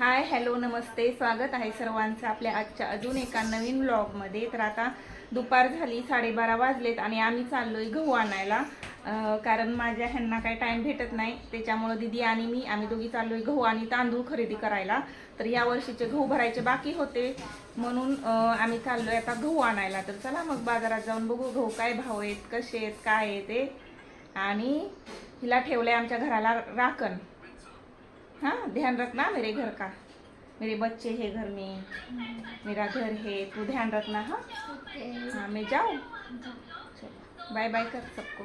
Hi hello नमस्ते. स्वागत आहे सर्वांचं आपल्या आजच्या अजून एका नवीन ब्लॉगमध्ये तर आता दुपार झाली साडेबारा वाजलेत आणि आम्ही चाललोय गहू आणायला. कारण माझ्या ह्यांना काही टाईम भेटत नाही. त्याच्यामुळं दिदी आणि मी आम्ही दोघी चाललोय गहू आणि तांदूळ खरेदी करायला. तर या वर्षीचे गहू भरायचे बाकी होते. म्हणून आम्ही आम्ही चाललोय आता गहू आणायला. तर चला मग बाजारात जाऊन बघू गहू काय भाव आहेत कसे आहेत काय आहे ते. आणि हिला ठेवलंय आमच्या घराला राखण. हाँ ध्यान रखना मेरे घर का. मेरे बच्चे है घर में. मेरा घर है. तू ध्यान रखना हाँ? हाँ मैं जाऊँ? चलो. बाय बाय कर सबको.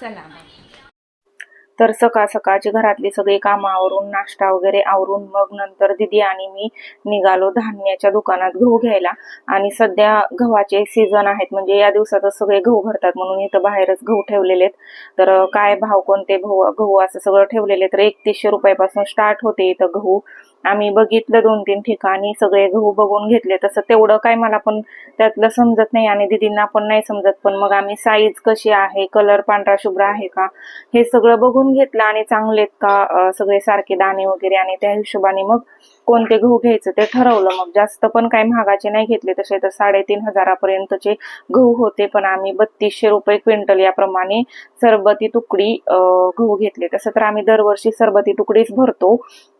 चला मग. तर सकाळ सकाळची घरातली सगळी कामं आवरून नाश्ता वगैरे आवरून मग नंतर दिदी आणि मी निघालो धान्याच्या दुकानात गहू घ्यायला. आणि सध्या गव्हाचे सीझन आहेत म्हणजे या दिवसातच सगळे गहू भरतात म्हणून इथं बाहेरच गहू ठेवलेले आहेत. तर काय भाव कोणते गहू गहू असं सगळं ठेवलेले तर एकतीसशे रुपयापासून स्टार्ट होते इथं गहू. आम्ही बघितलं दोन तीन ठिकाणी सगळे गहू बघून घेतले. तसं तेवढं काय मला पण त्यातलं समजत नाही आणि दिदींना पण नाही समजत. पण मग आम्ही साईज कशी आहे कलर पांढरा शुभ्र आहे का? हे सगळं बघून घेतलं आणि चांगलेत का सगळे सारखे दाणे वगैरे आणि त्या हिशोबाने मग कोणते गहू घ्यायचं ते ठरवलं. मग जास्त पण काही महागाचे नाही घेतले. तसे तर साडेतीन हजारापर्यंतचे गहू होते. पण आम्ही बत्तीसशे रुपये क्विंटल याप्रमाणे सरबती तुकडी गहू घेतले. तसं तर आम्ही दरवर्षी सरबती तुकडीच भरतो.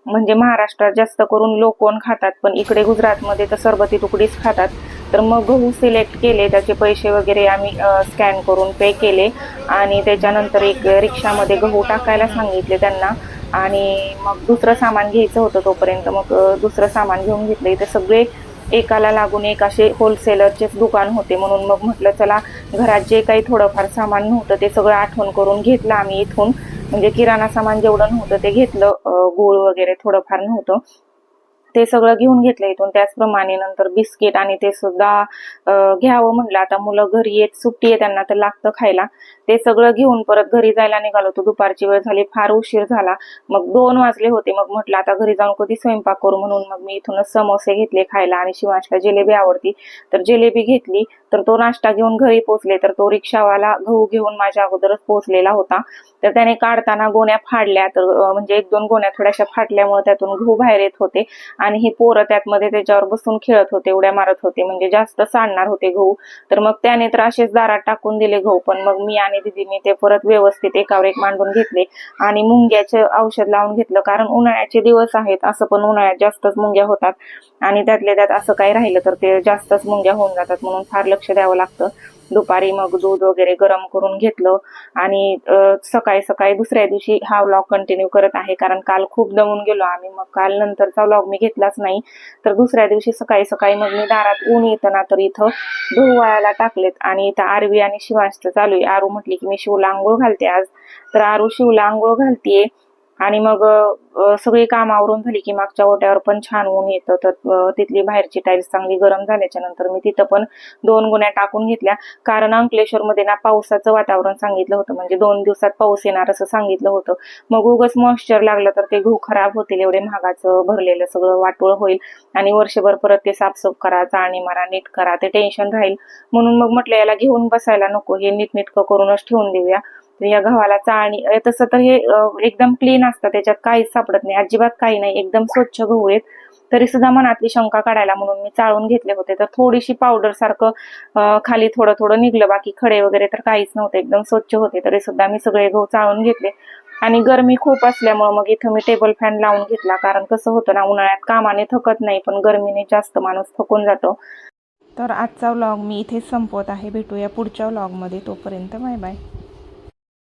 म्हणजे महाराष्ट्रात जास्त करून लोकवण खातात पण इकडे गुजरातमध्ये तर सरबती तुकडीच खातात. तर मग गहू सिलेक्ट केले त्याचे पैसे वगैरे आम्ही स्कॅन करून पे केले. आणि त्याच्यानंतर एक रिक्षामध्ये गहू टाकायला सांगितले त्यांना. आणि मग दुसरं सामान घ्यायचं होतं तोपर्यंत. मग दुसरं सामान घेऊन घेतलं इथे सगळे एकाला लागून एक असे होलसेलरचेच दुकान होते. म्हणून मग म्हटलं चला घरात जे काही थोडंफार सामान नव्हतं ते सगळं आठवण करून घेतलं आम्ही इथून. म्हणजे किराणा सामान जेवढं नव्हतं ते घेतलं गूळ वगैरे थोडंफार नव्हतं. ते सगळं घेऊन घेतलं इथून. त्याचप्रमाणे नंतर बिस्किट आणि ते सुद्धा घ्यावं म्हटलं आता मुलं घरी येत सुट्टी आहे त्यांना तर लागतं खायला. ते सगळं घेऊन परत घरी जायला निघालो होतो. दुपारची वेळ झाली फार उशीर झाला. मग दोन वाजले होते. मग म्हटलं आता घरी जाऊन कधी स्वयंपाक करू म्हणून. मग मी इथूनच समोसे घेतले खायला आणि शिवांशला जिलेबी आवडती. तर जिलेबी घेतली. तर तो नाश्ता घेऊन घरी पोचले तर तो रिक्षावाला गहू घेऊन माझ्या अगोदरच पोहोचलेला होता. तर त्याने काढताना गोण्या फाडल्या. तर म्हणजे एक दोन गोण्या थोड्याशा फाटल्यामुळे त्यातून गहू बाहेर येत होते. आणि हे पोरं त्यातमध्ये त्याच्यावर बसून खेळत होते उड्या मारत होते म्हणजे जास्त सांडणार होते गहू. तर मग त्याने तर असेच दारात टाकून दिले गहू पण मग मी आणि दिदीने ते परत व्यवस्थित एकावर एक मांडून घेतले आणि मुंग्याचे औषध लावून घेतलं कारण उन्हाळ्याचे दिवस आहेत असं पण उन्हाळ्यात जास्तच मुंग्या होतात. आणि त्यातल्या त्यात असं काही राहिलं तर ते जास्तच मुंग्या होऊन जातात म्हणून फार लक्ष द्यावं लागतं. दुपारी मग दूध वगैरे गरम करून घेतलं. आणि सकाळी सकाळी दुसऱ्या दिवशी हा व्लॉग कंटिन्यू करत आहे. कारण काल खूप दमून गेलो आम्ही. मग काल नंतरचा व्लॉग मी घेतलाच नाही. तर दुसऱ्या दिवशी सकाळी सकाळी मग मी दारात ऊन येतं ना तर इथं गहू वाळायला टाकलेत. आणि इथं आरवी आणि शिवांशचं चालू आहे. आरू म्हटली की मी शिवला आंघोळ घालते आज. तर आरू शिवला आंघोळ घालतीये. आणि मग सगळी काम आवरून झाली की मागच्या ओट्यावर पण छान ऊन येतं. तर तिथली बाहेरची टाईल्स चांगली गरम झाल्याच्यानंतर मी तिथं पण दोन गुण्या टाकून घेतल्या. कारण अंकलेश्वरमध्ये ना पावसाचं वातावरण सांगितलं होतं. म्हणजे दोन दिवसात पाऊस येणार असं सांगितलं होतं. मग उगच मॉइश्चर लागलं तर ते गहू खराब होतील. एवढे महागाचं भरलेलं सगळं वाटोळ होईल. आणि वर्षभर परत ते साफसूफ करा चाळणी मारा नीट करा. ते टेन्शन राहील. म्हणून मग म्हटलं याला घेऊन बसायला नको. हे नीटनीटकं करूनच ठेवून देऊया. या गव्हाला चाळणी तसं तर हे एकदम क्लीन असतं. त्याच्यात काहीच सापडत नाही. अजिबात काही नाही. एकदम स्वच्छ गहू आहेत. तरी सुद्धा मनातली शंका काढायला म्हणून मी चाळून घेतले होते. तर थोडीशी पावडर सारखं खाली थोडं थोडं निघलं. बाकी खडे वगैरे तर काहीच नव्हते. एकदम स्वच्छ होते. तरी सुद्धा मी सगळे गहू चाळून घेतले. आणि गरमी खूप असल्यामुळे मग इथं मी टेबल फॅन लावून घेतला. कारण कसं होतं ना उन्हाळ्यात कामाने थकत नाही पण गरमीने जास्त माणूस थकून जातो. तर आजचा व्लॉग मी इथेच संपवत आहे. भेटूया पुढच्या व्लॉगमध्ये तोपर्यंत बाय बाय.